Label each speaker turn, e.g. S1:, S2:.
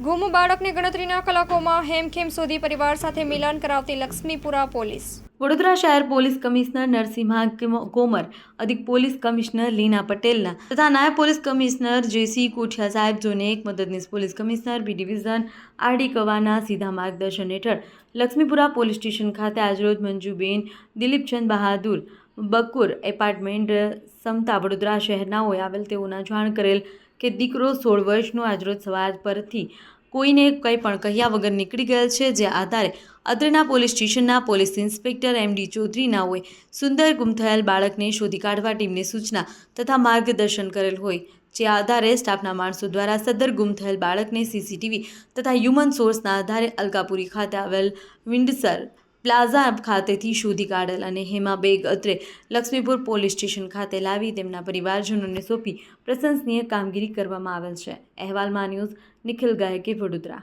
S1: ગુમ બાળકને ગણતરીના કલાકોમાં હેમખેમ શોધી પરિવાર સાથે મિલન કરાવતી લક્ષ્મીપુરા પોલીસ.
S2: વડોદરા શહેર પોલીસ કમિશનર નરસિંહા કિમ- કોમર અધિક પોલીસ કમિશનર લીના પટેલના તથા નાયબ પોલીસ કમિશનર જેસી કોઠિયા સાહેબ જોને એક મદદનીશ police commissioner B division RD Kavana સીધા માર્ગદર્શન હેઠળ લક્ષ્મીપુરા પોલીસ સ્ટેશન ખાતે આજરોજ મંજુબેન દિલીપચંદ બહાદુર બકુર એપાર્ટમેન્ટ સમતા વડોદરા શહેરના હોય આવેલ તેઓના જાણ કરેલ કે દીકરો સોળ વર્ષનો આજરોજ સવાર પરથી કોઈને કંઈ પણ કહ્યા વગર નીકળી ગયેલ છે, જે આધારે અત્રેના પોલીસ સ્ટેશનના પોલીસ ઇન્સ્પેક્ટર એમ ડી ચૌધરીના હોય સુંદર ગુમ થયેલ બાળકને શોધી કાઢવા ટીમને સૂચના તથા માર્ગદર્શન કરેલ હોય, જે આધારે સ્ટાફના માણસો દ્વારા સદર ગુમ થયેલ બાળકને સીસીટીવી તથા હ્યુમન સોર્સના આધારે અલકાપુરી ખાતે આવેલ વિન્ડસર પ્લાઝા ખાતેથી શોધી કાઢેલ અને હેમા બેગ અત્રે લક્ષ્મીપુર પોલીસ સ્ટેશન ખાતે લાવી તેમના પરિવારજનોને સોંપી પ્રશંસનીય કામગીરી કરવામાં આવેલ છે. અહેવાલમાં ન્યૂઝ નિખિલ ગાયકે વડોદરા.